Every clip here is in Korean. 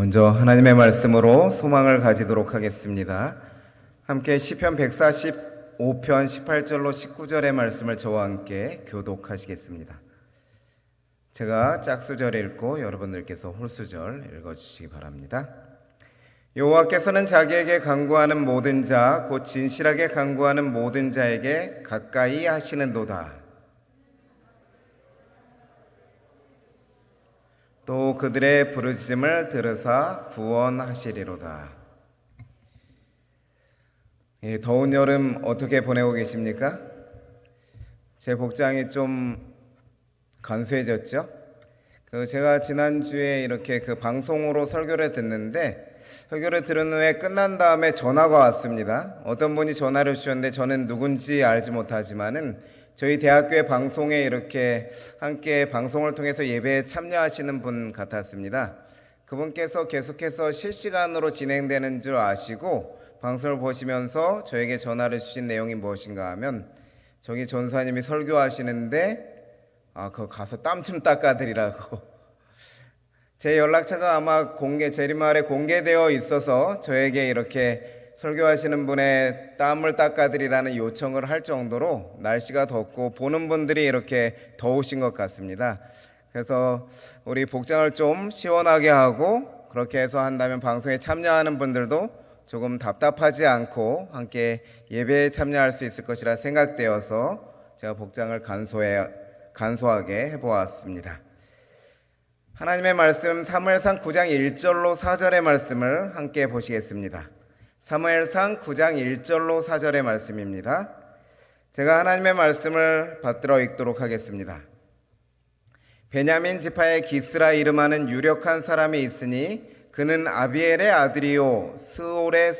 먼저 하나님의 말씀으로 소망을 가지도록 하겠습니다. 함께 시편 145편 18절로 19절의 말씀을 저와 함께 교독하시겠습니다. 제가 짝수절 읽고 여러분들께서 홀수절 읽어 주시기 바랍니다. 여호와께서는 자기에게 간구하는 모든 자, 곧 진실하게 간구하는 모든 자에게 가까이 하시는도다. 또 그들의 부르짖음을 들으사 구원하시리로다. 예, 더운 여름 어떻게 보내고 계십니까? 제 복장이 좀 간소해졌죠? 그 제가 지난주에 이렇게 그 방송으로 설교를 듣는데 설교를 들은 후에 끝난 다음에 전화가 왔습니다. 어떤 분이 전화를 주셨는데 저는 누군지 알지 못하지만은 저희 대학교의 방송에 이렇게 함께 방송을 통해서 예배에 참여하시는 분 같았습니다. 그분께서 계속해서 실시간으로 진행되는 줄 아시고 방송을 보시면서 저에게 전화를 주신 내용이 무엇인가 하면 저기 전사님이 설교하시는데 아, 그거 가서 땀 좀 닦아드리라고. 제 연락처가 아마 공개, 제리마을에 공개되어 있어서 저에게 이렇게 설교하시는 분의 땀을 닦아드리라는 요청을 할 정도로 날씨가 덥고 보는 분들이 이렇게 더우신 것 같습니다. 그래서 우리 복장을 좀 시원하게 하고 그렇게 해서 한다면 방송에 참여하는 분들도 조금 답답하지 않고 함께 예배에 참여할 수 있을 것이라 생각되어서 제가 복장을 간소해, 간소하게 해보았습니다. 하나님의 말씀 사무엘상 9장 1절로 4절의 말씀을 함께 보시겠습니다. 사무엘상 9장 1절로 4절의 말씀입니다. 제가 하나님의 말씀을 받들어 읽도록 하겠습니다. 베냐민 지파의 기스라 이름하는 유력한 사람이 있으니 그는 아비엘의 아들이요 스올의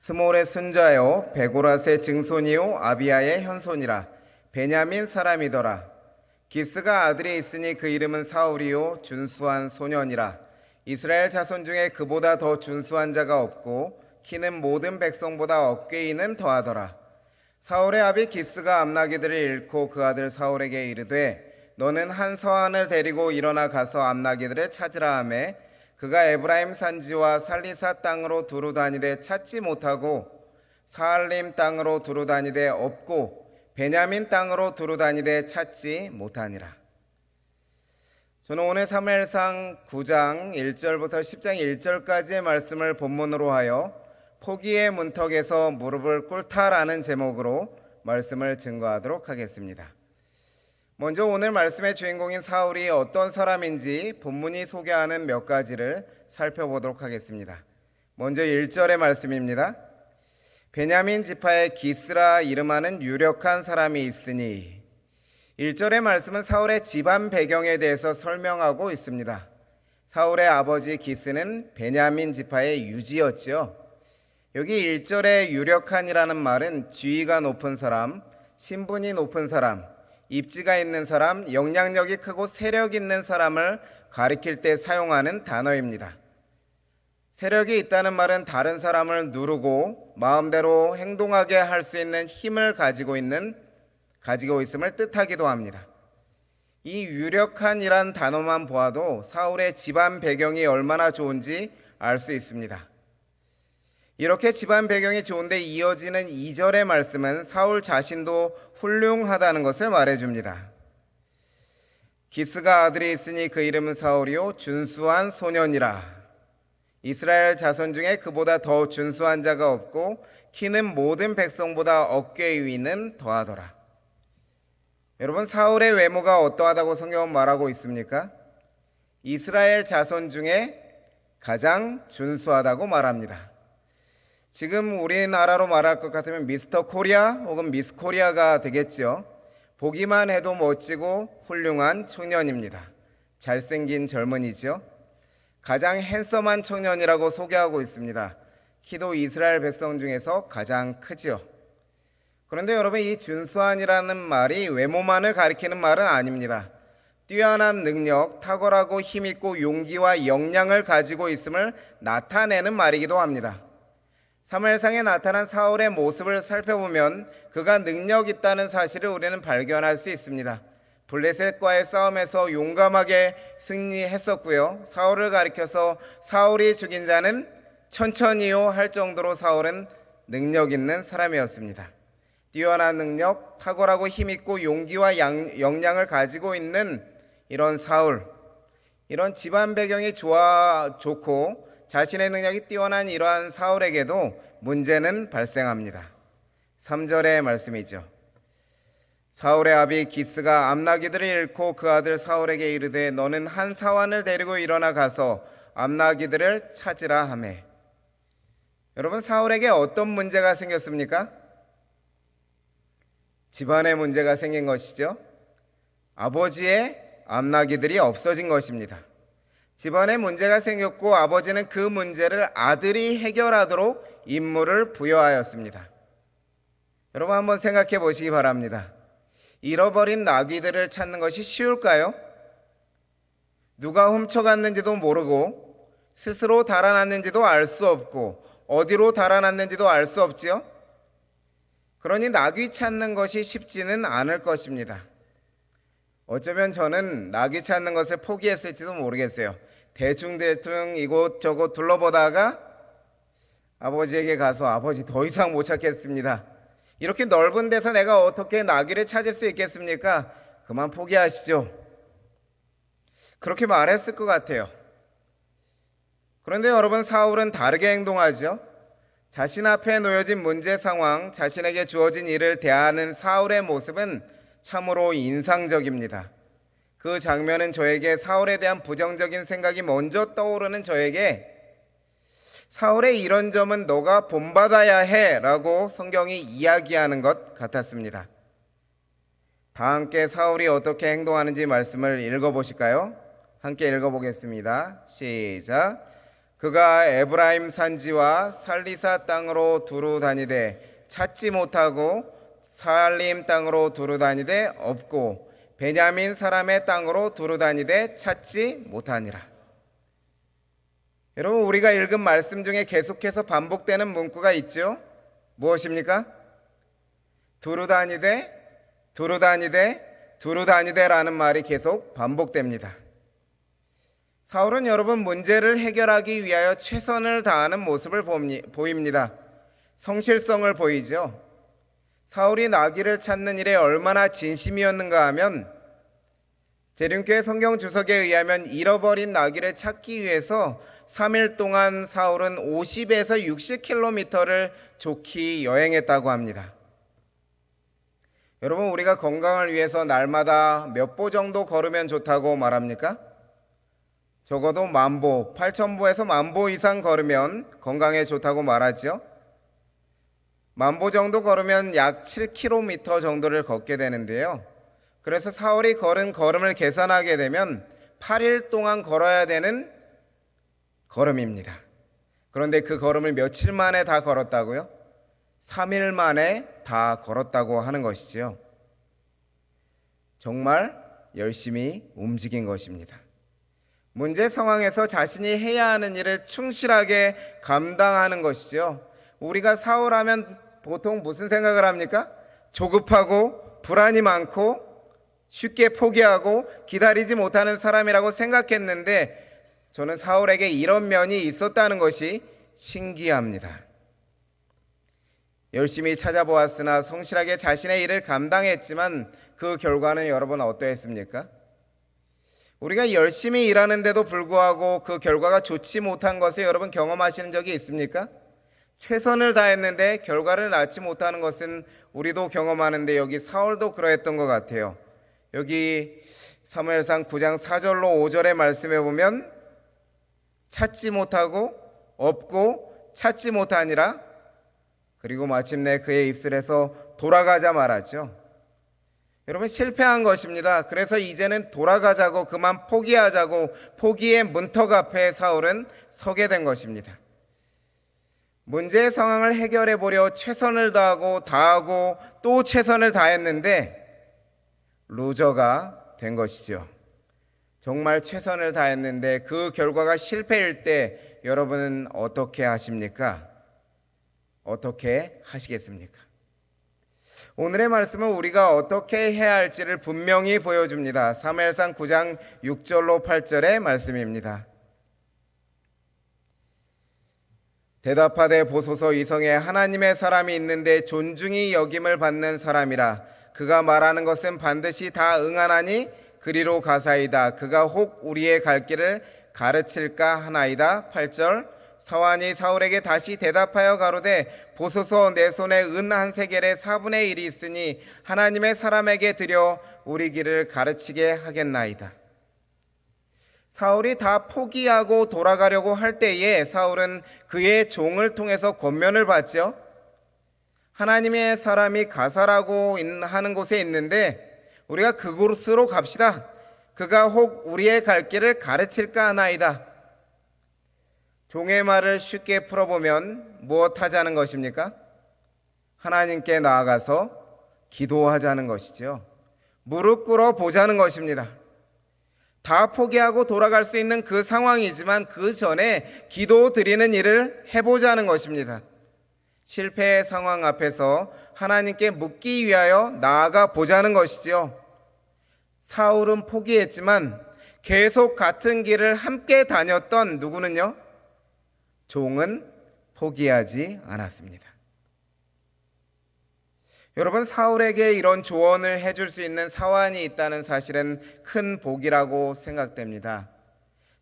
스몰의 손자요 베고라스의 증손이요 아비야의 현손이라 베냐민 사람이더라 기스가 아들이 있으니 그 이름은 사울이요 준수한 소년이라 이스라엘 자손 중에 그보다 더 준수한 자가 없고 키는 모든 백성보다 어깨이는 더하더라. 사울의 아비 기스가 암나기들을 잃고 그 아들 사울에게 이르되 너는 한 서한을 데리고 일어나 가서 암나기들을 찾으라 하매 그가 에브라임 산지와 살리사 땅으로 두루 다니되 찾지 못하고 사알림 땅으로 두루 다니되 없고 베냐민 땅으로 두루 다니되 찾지 못하니라. 저는 오늘 사무엘상 9장 1절부터 10장 1절까지의 말씀을 본문으로 하여 포기의 문턱에서 무릎을 꿇다라는 제목으로 말씀을 증거하도록 하겠습니다. 먼저 오늘 말씀의 주인공인 사울이 어떤 사람인지 본문이 소개하는 몇 가지를 살펴보도록 하겠습니다. 먼저 1절의 말씀입니다. 베냐민 지파의 기스라 이름하는 유력한 사람이 있으니 1절의 말씀은 사울의 집안 배경에 대해서 설명하고 있습니다. 사울의 아버지 기스는 베냐민 지파의 유지였죠. 여기 1절에 유력한이라는 말은 지위가 높은 사람, 신분이 높은 사람, 입지가 있는 사람, 영향력이 크고 세력 있는 사람을 가리킬 때 사용하는 단어입니다. 세력이 있다는 말은 다른 사람을 누르고 마음대로 행동하게 할 수 있는 힘을 가지고 있는 가지고 있음을 뜻하기도 합니다. 이 유력한이란 단어만 보아도 사울의 집안 배경이 얼마나 좋은지 알 수 있습니다. 이렇게 집안 배경이 좋은데 이어지는 2절의 말씀은 사울 자신도 훌륭하다는 것을 말해줍니다. 기스가 아들이 있으니 그 이름은 사울이요 준수한 소년이라. 이스라엘 자손 중에 그보다 더 준수한 자가 없고 키는 모든 백성보다 어깨 위는 더하더라. 여러분 사울의 외모가 어떠하다고 성경은 말하고 있습니까? 이스라엘 자손 중에 가장 준수하다고 말합니다. 지금 우리나라로 말할 것 같으면 미스터 코리아 혹은 미스 코리아가 되겠죠. 보기만 해도 멋지고 훌륭한 청년입니다. 잘생긴 젊은이죠. 가장 핸섬한 청년이라고 소개하고 있습니다. 키도 이스라엘 백성 중에서 가장 크지요. 그런데 여러분 이 준수한이라는 말이 외모만을 가리키는 말은 아닙니다. 뛰어난 능력, 탁월하고 힘있고 용기와 역량을 가지고 있음을 나타내는 말이기도 합니다. 사무엘상에 나타난 사울의 모습을 살펴보면 그가 능력 있다는 사실을 우리는 발견할 수 있습니다. 블레셋과의 싸움에서 용감하게 승리했었고요. 사울을 가리켜서 사울이 죽인 자는 천천히요 할 정도로 사울은 능력 있는 사람이었습니다. 뛰어난 능력, 탁월하고 힘있고 용기와 양- 역량을 가지고 있는 이런 사울, 이런 집안 배경이 좋아 좋고 자신의 능력이 뛰어난 이러한 사울에게도 문제는 발생합니다. 3절의 말씀이죠. 사울의 아비 기스가 암나기들을 잃고 그 아들 사울에게 이르되 너는 한 사환을 데리고 일어나 가서 암나기들을 찾으라 하매 여러분 사울에게 어떤 문제가 생겼습니까? 집안에 문제가 생긴 것이죠. 아버지의 암나기들이 없어진 것입니다. 집안에 문제가 생겼고 아버지는 그 문제를 아들이 해결하도록 임무를 부여하였습니다. 여러분 한번 생각해 보시기 바랍니다. 잃어버린 나귀들을 찾는 것이 쉬울까요? 누가 훔쳐갔는지도 모르고 스스로 달아났는지도 알 수 없고 어디로 달아났는지도 알 수 없지요? 그러니 나귀 찾는 것이 쉽지는 않을 것입니다. 어쩌면 저는 나귀 찾는 것을 포기했을지도 모르겠어요. 대충대충 이곳저곳 둘러보다가 아버지에게 가서 아버지 더 이상 못 찾겠습니다. 이렇게 넓은 데서 내가 어떻게 나귀를 찾을 수 있겠습니까? 그만 포기하시죠. 그렇게 말했을 것 같아요. 그런데 여러분 사울은 다르게 행동하죠. 자신 앞에 놓여진 문제 상황, 자신에게 주어진 일을 대하는 사울의 모습은 참으로 인상적입니다. 그 장면은 저에게 사울에 대한 부정적인 생각이 먼저 떠오르는 저에게 사울의 이런 점은 너가 본받아야 해 라고 성경이 이야기하는 것 같았습니다. 다 함께 사울이 어떻게 행동하는지 말씀을 읽어보실까요? 함께 읽어보겠습니다. 시작. 그가 에브라임 산지와 살리사 땅으로 두루 다니되 찾지 못하고 살림 땅으로 두루 다니되 없고 베냐민 사람의 땅으로 두루 다니되 찾지 못하니라. 여러분 우리가 읽은 말씀 중에 계속해서 반복되는 문구가 있죠. 무엇입니까? 두루 다니되 두루 다니되 두루 다니되라는 말이 계속 반복됩니다. 사울은 여러분 문제를 해결하기 위하여 최선을 다하는 모습을 보입니다. 성실성을 보이죠. 사울이 나귀를 찾는 일에 얼마나 진심이었는가 하면 재림교회 성경 주석에 의하면 잃어버린 나귀를 찾기 위해서 3일 동안 사울은 50에서 60km를 좋게 여행했다고 합니다. 여러분 우리가 건강을 위해서 날마다 몇 보 정도 걸으면 좋다고 말합니까? 적어도 만보, 8천보에서 만보 이상 걸으면 건강에 좋다고 말하죠. 만보 정도 걸으면 약 7km 정도를 걷게 되는데요. 그래서 사울이 걸은 걸음을 계산하게 되면 8일 동안 걸어야 되는 걸음입니다. 그런데 그 걸음을 며칠 만에 다 걸었다고요? 3일 만에 다 걸었다고 하는 것이지요. 정말 열심히 움직인 것입니다. 문제 상황에서 자신이 해야 하는 일을 충실하게 감당하는 것이죠. 우리가 사울하면 보통 무슨 생각을 합니까? 조급하고 불안이 많고 쉽게 포기하고 기다리지 못하는 사람이라고 생각했는데 저는 사울에게 이런 면이 있었다는 것이 신기합니다. 열심히 찾아보았으나 성실하게 자신의 일을 감당했지만 그 결과는 여러분 어떠했습니까? 우리가 열심히 일하는데도 불구하고 그 결과가 좋지 못한 것을 여러분 경험하시는 적이 있습니까? 최선을 다했는데 결과를 낳지 못하는 것은 우리도 경험하는데 여기 사울도 그러했던 것 같아요. 여기 사무엘상 9장 4절로 5절의 말씀에 보면 찾지 못하고 없고 찾지 못하니라 그리고 마침내 그의 입술에서 돌아가자 말하죠. 여러분 실패한 것입니다. 그래서 이제는 돌아가자고 그만 포기하자고 포기의 문턱 앞에 사울은 서게 된 것입니다. 문제의 상황을 해결해 보려 최선을 다하고 다하고 또 최선을 다했는데 루저가 된 것이죠. 정말 최선을 다했는데 그 결과가 실패일 때 여러분은 어떻게 하십니까? 어떻게 하시겠습니까? 오늘의 말씀은 우리가 어떻게 해야 할지를 분명히 보여줍니다. 사무엘상 9장 6절로 8절의 말씀입니다. 대답하되 보소서 이성에 하나님의 사람이 있는데 존중이 여김을 받는 사람이라. 그가 말하는 것은 반드시 다 응하나니 그리로 가사이다. 그가 혹 우리의 갈 길을 가르칠까 하나이다. 8절. 서환이 사울에게 다시 대답하여 가로되 보소서 내 손에 은 한 세겔의 4분의 1이 있으니 하나님의 사람에게 드려 우리 길을 가르치게 하겠나이다 사울이 다 포기하고 돌아가려고 할 때에 사울은 그의 종을 통해서 권면을 받죠. 하나님의 사람이 가사라고 하는 곳에 있는데 우리가 그곳으로 갑시다. 그가 혹 우리의 갈 길을 가르칠까 하나이다. 종의 말을 쉽게 풀어보면 무엇 하자는 것입니까? 하나님께 나아가서 기도하자는 것이죠. 무릎 꿇어 보자는 것입니다. 다 포기하고 돌아갈 수 있는 그 상황이지만 그 전에 기도 드리는 일을 해보자는 것입니다. 실패의 상황 앞에서 하나님께 묻기 위하여 나아가 보자는 것이지요. 사울은 포기했지만 계속 같은 길을 함께 다녔던 누구는요? 종은 포기하지 않았습니다. 여러분 사울에게 이런 조언을 해줄 수 있는 사환이 있다는 사실은 큰 복이라고 생각됩니다.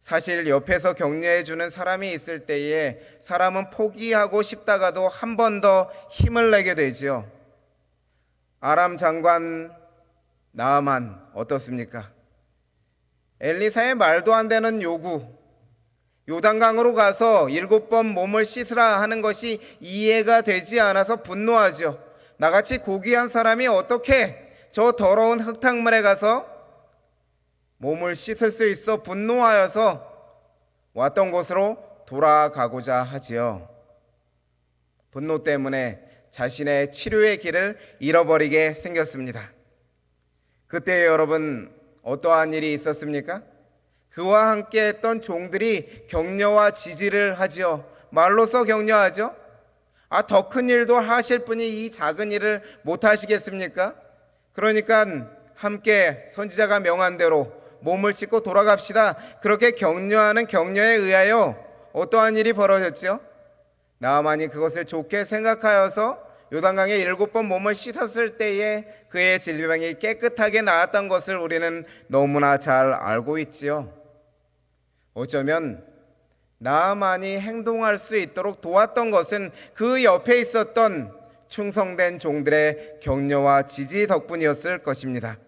사실 옆에서 격려해 주는 사람이 있을 때에 사람은 포기하고 싶다가도 한 번 더 힘을 내게 되지요. 아람 장관 나아만 어떻습니까? 엘리사의 말도 안 되는 요구, 요단강으로 가서 일곱 번 몸을 씻으라 하는 것이 이해가 되지 않아서 분노하죠. 나같이 고귀한 사람이 어떻게 저 더러운 흙탕물에 가서 몸을 씻을 수 있어 분노하여서 왔던 곳으로 돌아가고자 하지요. 분노 때문에 자신의 치료의 길을 잃어버리게 생겼습니다. 그때 여러분 어떠한 일이 있었습니까? 그와 함께 했던 종들이 격려와 지지를 하지요. 말로써 격려하죠. 아, 더 큰 일도 하실 분이 이 작은 일을 못 하시겠습니까? 그러니까 함께 선지자가 명한 대로 몸을 씻고 돌아갑시다. 그렇게 격려하는 격려에 의하여 어떠한 일이 벌어졌죠? 나만이 그것을 좋게 생각하여서 요단강에 일곱 번 몸을 씻었을 때에 그의 질병이 깨끗하게 나았던 것을 우리는 너무나 잘 알고 있지요. 어쩌면 나만이 행동할 수 있도록 도왔던 것은 그 옆에 있었던 충성된 종들의 격려와 지지 덕분이었을 것입니다.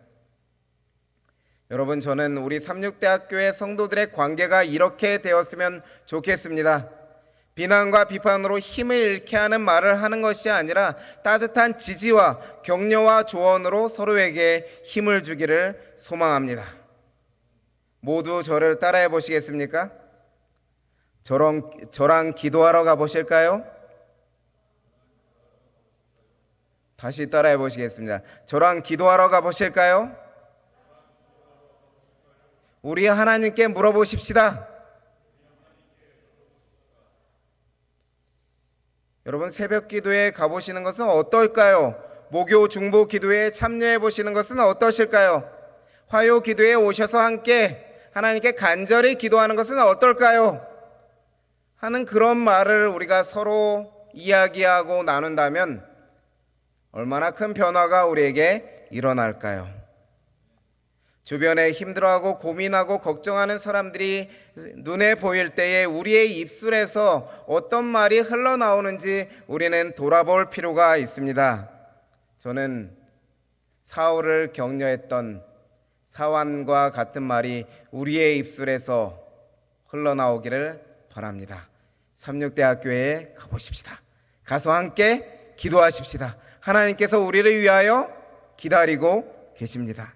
여러분, 저는 우리 삼육대학교의 성도들의 관계가 이렇게 되었으면 좋겠습니다. 비난과 비판으로 힘을 잃게 하는 말을 하는 것이 아니라 따뜻한 지지와 격려와 조언으로 서로에게 힘을 주기를 소망합니다. 모두 저를 따라해 보시겠습니까? 저랑, 저랑 기도하러 가보실까요? 다시 따라해 보시겠습니다. 저랑 기도하러 가보실까요? 우리 하나님께 물어보십시다. 여러분 새벽 기도에 가보시는 것은 어떨까요? 목요 중보 기도에 참여해 보시는 것은 어떠실까요? 화요 기도에 오셔서 함께 하나님께 간절히 기도하는 것은 어떨까요? 하는 그런 말을 우리가 서로 이야기하고 나눈다면 얼마나 큰 변화가 우리에게 일어날까요? 주변에 힘들어하고 고민하고 걱정하는 사람들이 눈에 보일 때에 우리의 입술에서 어떤 말이 흘러나오는지 우리는 돌아볼 필요가 있습니다. 저는 사울을 격려했던 사완과 같은 말이 우리의 입술에서 흘러나오기를 바랍니다. 삼육대학교에 가보십시다. 가서 함께 기도하십시다. 하나님께서 우리를 위하여 기다리고 계십니다.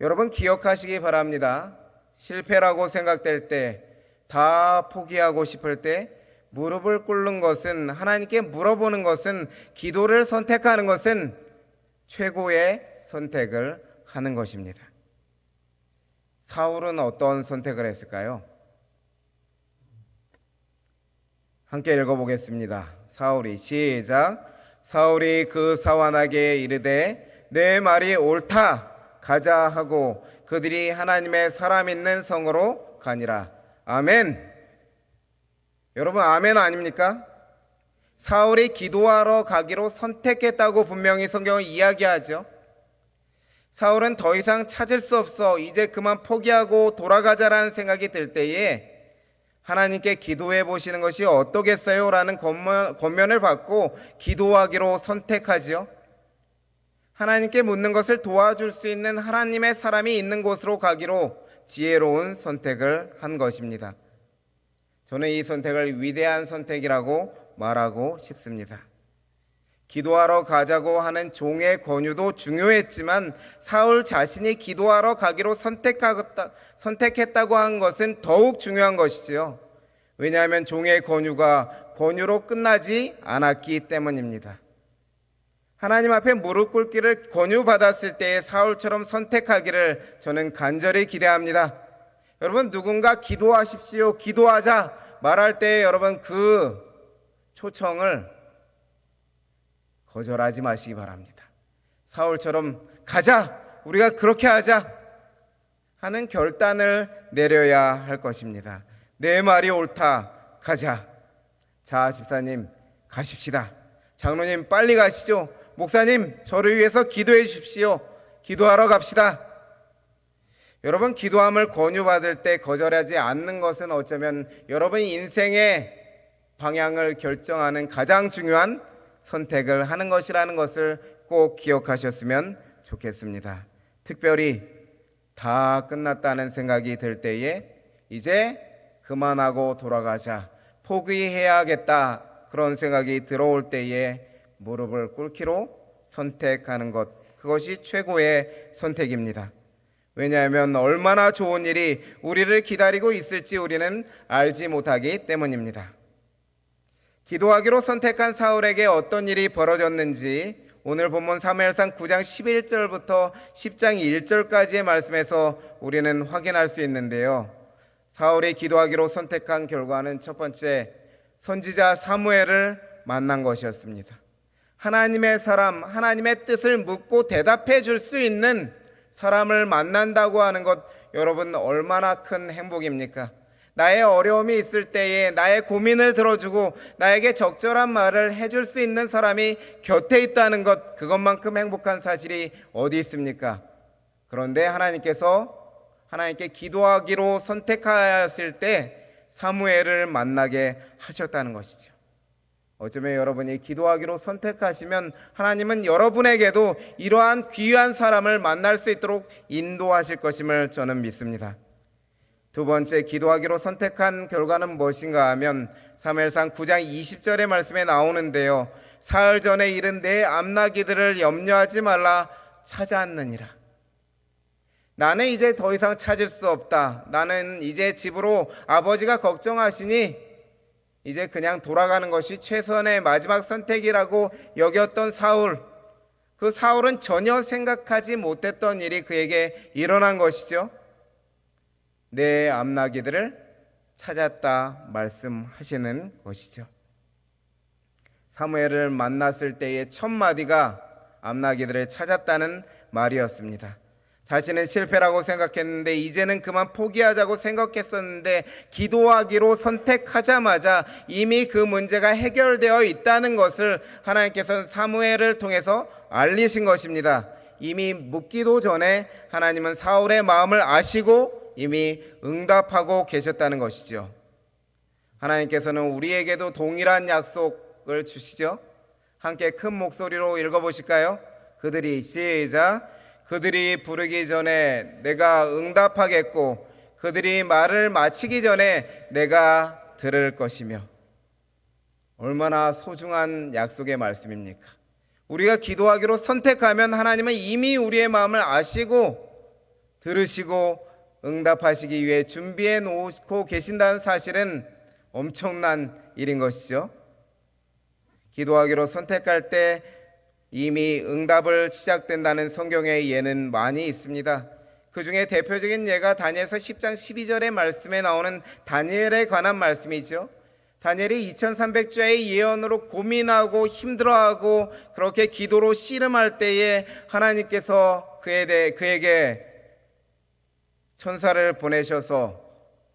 여러분 기억하시기 바랍니다. 실패라고 생각될 때, 다 포기하고 싶을 때, 무릎을 꿇는 것은 하나님께 물어보는 것은 기도를 선택하는 것은 최고의 선택을 하는 것입니다. 사울은 어떤 선택을 했을까요? 함께 읽어보겠습니다. 사울이 시작. 사울이 그 사환에게 이르되 내 말이 옳다 가자 하고 그들이 하나님의 사람 있는 성으로 가니라 아멘 여러분 아멘 아닙니까? 사울이 기도하러 가기로 선택했다고 분명히 성경은 이야기하죠. 사울은 더 이상 찾을 수 없어 이제 그만 포기하고 돌아가자라는 생각이 들 때에 하나님께 기도해 보시는 것이 어떠겠어요? 라는 권면, 권면을 받고 기도하기로 선택하지요. 하나님께 묻는 것을 도와줄 수 있는 하나님의 사람이 있는 곳으로 가기로 지혜로운 선택을 한 것입니다. 저는 이 선택을 위대한 선택이라고 말하고 싶습니다. 기도하러 가자고 하는 종의 권유도 중요했지만 사울 자신이 기도하러 가기로 선택하겠다, 선택했다고 한 것은 더욱 중요한 것이지요. 왜냐하면 종의 권유가 권유로 끝나지 않았기 때문입니다. 하나님 앞에 무릎 꿇기를 권유받았을 때에 사울처럼 선택하기를 저는 간절히 기대합니다. 여러분 누군가 기도하십시오. 기도하자 말할 때 여러분 그 초청을 거절하지 마시기 바랍니다. 사울처럼 가자. 우리가 그렇게 하자. 하는 결단을 내려야 할 것입니다. 내 말이 옳다. 가자. 자, 집사님, 가십시다. 장로님, 빨리 가시죠. 목사님, 저를 위해서 기도해 주십시오. 기도하러 갑시다. 여러분, 기도함을 권유받을 때 거절하지 않는 것은 어쩌면 여러분 인생의 방향을 결정하는 가장 중요한 선택을 하는 것이라는 것을 꼭 기억하셨으면 좋겠습니다. 특별히 다 끝났다는 생각이 들 때에 이제 그만하고 돌아가자. 포기해야겠다. 그런 생각이 들어올 때에 무릎을 꿇기로 선택하는 것. 그것이 최고의 선택입니다. 왜냐하면 얼마나 좋은 일이 우리를 기다리고 있을지 우리는 알지 못하기 때문입니다. 기도하기로 선택한 사울에게 어떤 일이 벌어졌는지 오늘 본문 사무엘상 9장 11절부터 10장 1절까지의 말씀에서 우리는 확인할 수 있는데요. 사울이 기도하기로 선택한 결과는 첫 번째 선지자 사무엘을 만난 것이었습니다. 하나님의 사람, 하나님의 뜻을 묻고 대답해 줄 수 있는 사람을 만난다고 하는 것 여러분 얼마나 큰 행복입니까? 나의 어려움이 있을 때에 나의 고민을 들어주고 나에게 적절한 말을 해줄 수 있는 사람이 곁에 있다는 것 그것만큼 행복한 사실이 어디 있습니까? 그런데 하나님께서 하나님께 기도하기로 선택하였을 때 사무엘을 만나게 하셨다는 것이죠. 어쩌면 여러분이 기도하기로 선택하시면 하나님은 여러분에게도 이러한 귀한 사람을 만날 수 있도록 인도하실 것임을 저는 믿습니다. 두 번째 기도하기로 선택한 결과는 무엇인가 하면 사무엘상 9장 20절의 말씀에 나오는데요. 사흘 전에 이른 내 암나기들을 염려하지 말라 찾아왔느니라. 나는 이제 더 이상 찾을 수 없다. 나는 이제 집으로 아버지가 걱정하시니 이제 그냥 돌아가는 것이 최선의 마지막 선택이라고 여겼던 사울. 그 사울은 전혀 생각하지 못했던 일이 그에게 일어난 것이죠. 내 암나기들을 찾았다 말씀하시는 것이죠. 사무엘을 만났을 때의 첫 마디가 암나기들을 찾았다는 말이었습니다. 자신은 실패라고 생각했는데 이제는 그만 포기하자고 생각했었는데 기도하기로 선택하자마자 이미 그 문제가 해결되어 있다는 것을 하나님께서 사무엘을 통해서 알리신 것입니다. 이미 묻기도 전에 하나님은 사울의 마음을 아시고 이미 응답하고 계셨다는 것이죠. 하나님께서는 우리에게도 동일한 약속을 주시죠. 함께 큰 목소리로 읽어보실까요? 그들이 시작. 그들이 부르기 전에 내가 응답하겠고 그들이 말을 마치기 전에 내가 들을 것이며 얼마나 소중한 약속의 말씀입니까? 우리가 기도하기로 선택하면 하나님은 이미 우리의 마음을 아시고 들으시고 응답하시기 위해 준비해 놓고 계신다는 사실은 엄청난 일인 것이죠. 기도하기로 선택할 때 이미 응답을 시작된다는 성경의 예는 많이 있습니다. 그 중에 대표적인 예가 다니엘서 10장 12절의 말씀에 나오는 다니엘에 관한 말씀이죠. 다니엘이 2300주의 예언으로 고민하고 힘들어하고 그렇게 기도로 씨름할 때에 하나님께서 그에 대해 그에게 천사를 보내셔서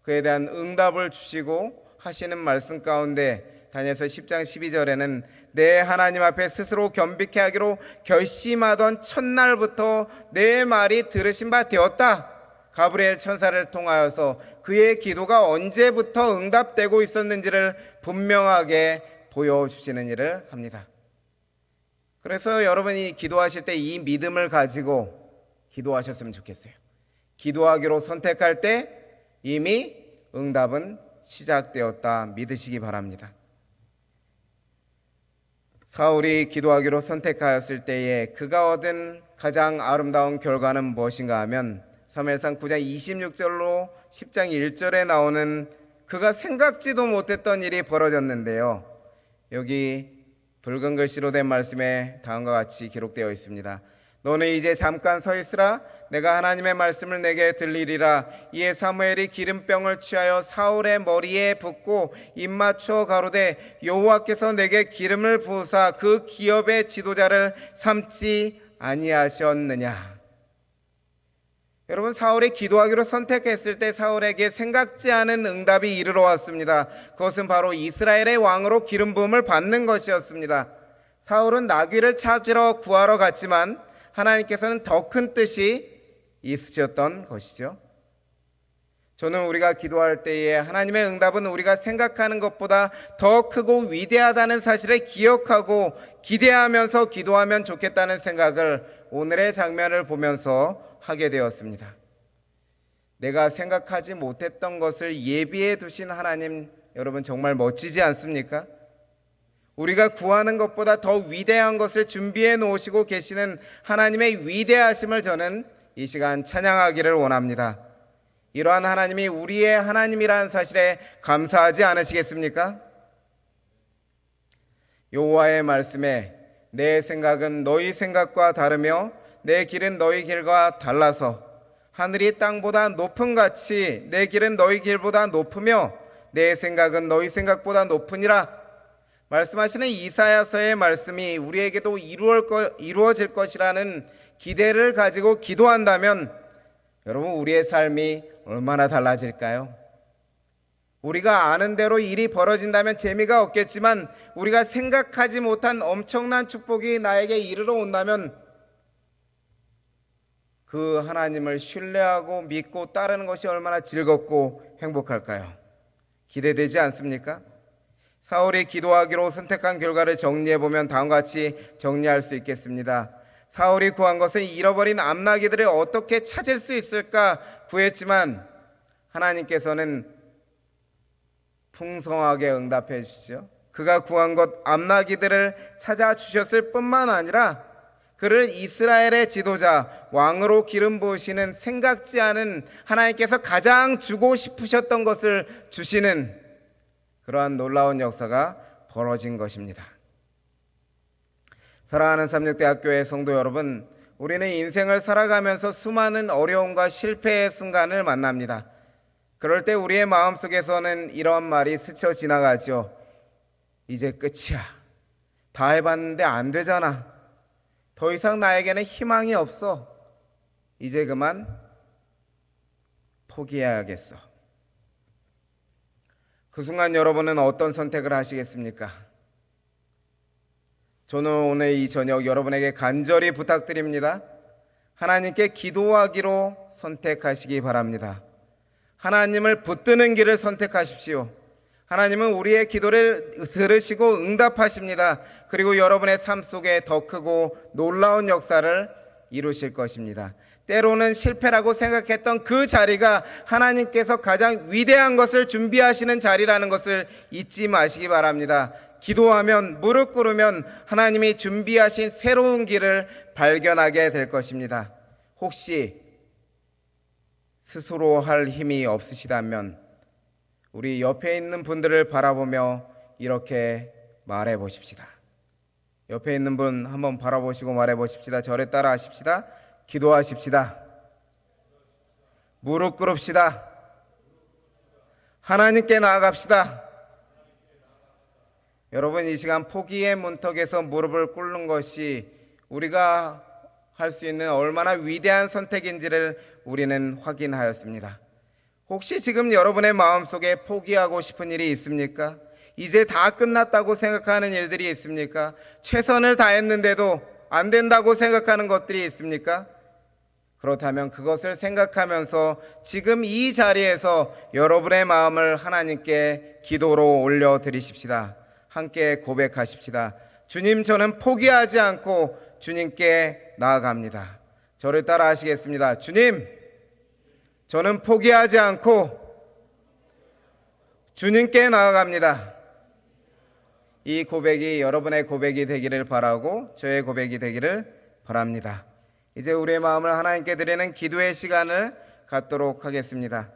그에 대한 응답을 주시고 하시는 말씀 가운데 다니엘서 10장 12절에는 내 하나님 앞에 스스로 겸비케 하기로 결심하던 첫날부터 내 말이 들으신 바 되었다. 가브리엘 천사를 통하여서 그의 기도가 언제부터 응답되고 있었는지를 분명하게 보여주시는 일을 합니다. 그래서 여러분이 기도하실 때 이 믿음을 가지고 기도하셨으면 좋겠어요. 기도하기로 선택할 때 이미 응답은 시작되었다 믿으시기 바랍니다. 사울이 기도하기로 선택하였을 때에 그가 얻은 가장 아름다운 결과는 무엇인가 하면 3일상 9장 26절로 10장 1절에 나오는 그가 생각지도 못했던 일이 벌어졌는데요. 여기 붉은 글씨로 된 말씀에 다음과 같이 기록되어 있습니다. 너는 이제 잠깐 서 있으라 내가 하나님의 말씀을 내게 들리리라 이에 사무엘이 기름병을 취하여 사울의 머리에 붓고 입 맞춰 가로되 여호와께서 내게 기름을 부으사 그 기업의 지도자를 삼지 아니하셨느냐 여러분 사울이 기도하기로 선택했을 때 사울에게 생각지 않은 응답이 이르러 왔습니다. 그것은 바로 이스라엘의 왕으로 기름 부음을 받는 것이었습니다. 사울은 나귀를 찾으러 구하러 갔지만 하나님께서는 더 큰 뜻이 있으셨던 것이죠. 저는 우리가 기도할 때에 하나님의 응답은 우리가 생각하는 것보다 더 크고 위대하다는 사실을 기억하고 기대하면서 기도하면 좋겠다는 생각을 오늘의 장면을 보면서 하게 되었습니다. 내가 생각하지 못했던 것을 예비해 두신 하나님 여러분 정말 멋지지 않습니까? 우리가 구하는 것보다 더 위대한 것을 준비해 놓으시고 계시는 하나님의 위대하심을 저는 이 시간 찬양하기를 원합니다. 이러한 하나님이 우리의 하나님이라는 사실에 감사하지 않으시겠습니까? 여호와의 말씀에 내 생각은 너희 생각과 다르며 내 길은 너희 길과 달라서 하늘이 땅보다 높은 같이 내 길은 너희 길보다 높으며 내 생각은 너희 생각보다 높으니라 말씀하시는 이사야서의 말씀이 우리에게도 이루어 질 것이라는 기대를 가지고 기도한다면 여러분 우리의 삶이 얼마나 달라질까요? 우리가 아는 대로 일이 벌어진다면 재미가 없겠지만 우리가 생각하지 못한 엄청난 축복이 나에게 이르러 온다면 그 하나님을 신뢰하고 믿고 따르는 것이 얼마나 즐겁고 행복할까요? 기대되지 않습니까? 사울이 기도하기로 선택한 결과를 정리해 보면 다음과 같이 정리할 수 있겠습니다. 사울이 구한 것은 잃어버린 암나기들을 어떻게 찾을 수 있을까 구했지만 하나님께서는 풍성하게 응답해 주시죠. 그가 구한 것 암나기들을 찾아 주셨을 뿐만 아니라 그를 이스라엘의 지도자 왕으로 기름 부으시는 생각지 않은 하나님께서 가장 주고 싶으셨던 것을 주시는 그러한 놀라운 역사가 벌어진 것입니다. 사랑하는 삼육대학교의 성도 여러분, 우리는 인생을 살아가면서 수많은 어려움과 실패의 순간을 만납니다. 그럴 때 우리의 마음속에서는 이런 말이 스쳐 지나가죠. 이제 끝이야. 다 해봤는데 안 되잖아. 더 이상 나에게는 희망이 없어. 이제 그만 포기해야겠어. 그 순간 여러분은 어떤 선택을 하시겠습니까? 저는 오늘 이 저녁 여러분에게 간절히 부탁드립니다. 하나님께 기도하기로 선택하시기 바랍니다. 하나님을 붙드는 길을 선택하십시오. 하나님은 우리의 기도를 들으시고 응답하십니다. 그리고 여러분의 삶 속에 더 크고 놀라운 역사를 이루실 것입니다. 때로는 실패라고 생각했던 그 자리가 하나님께서 가장 위대한 것을 준비하시는 자리라는 것을 잊지 마시기 바랍니다. 기도하면 무릎 꿇으면 하나님이 준비하신 새로운 길을 발견하게 될 것입니다. 혹시 스스로 할 힘이 없으시다면 우리 옆에 있는 분들을 바라보며 이렇게 말해 보십시다. 옆에 있는 분 한번 바라보시고 말해 보십시다. 저를 따라 하십시다. 기도하십시다. 무릎 꿇읍시다. 하나님께 나아갑시다. 여러분 이 시간 포기의 문턱에서 무릎을 꿇는 것이 우리가 할 수 있는 얼마나 위대한 선택인지를 우리는 확인하였습니다. 혹시 지금 여러분의 마음속에 포기하고 싶은 일이 있습니까? 이제 다 끝났다고 생각하는 일들이 있습니까? 최선을 다했는데도 안 된다고 생각하는 것들이 있습니까? 그렇다면 그것을 생각하면서 지금 이 자리에서 여러분의 마음을 하나님께 기도로 올려 드리십시다. 함께 고백하십시다. 주님, 저는 포기하지 않고 주님께 나아갑니다. 저를 따라 하시겠습니다. 주님, 저는 포기하지 않고 주님께 나아갑니다. 이 고백이 여러분의 고백이 되기를 바라고 저의 고백이 되기를 바랍니다. 이제 우리의 마음을 하나님께 드리는 기도의 시간을 갖도록 하겠습니다.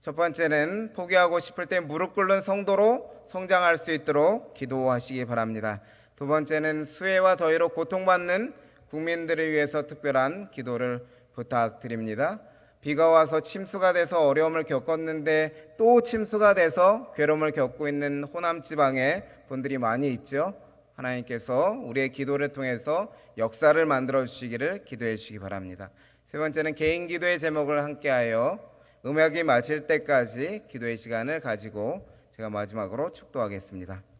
첫 번째는 포기하고 싶을 때 무릎 꿇는 성도로 성장할 수 있도록 기도하시기 바랍니다. 두 번째는 수해와 더위로 고통받는 국민들을 위해서 특별한 기도를 부탁드립니다. 비가 와서 침수가 돼서 어려움을 겪었는데 또 침수가 돼서 괴로움을 겪고 있는 호남 지방에 분들이 많이 있죠. 하나님께서 우리의 기도를 통해서 역사를 만들어 주시기를 기도해 주시기 바랍니다. 세 번째는 개인 기도의 제목을 함께하여 음악이 마칠 때까지 기도의 시간을 가지고 제가 마지막으로 축도하겠습니다.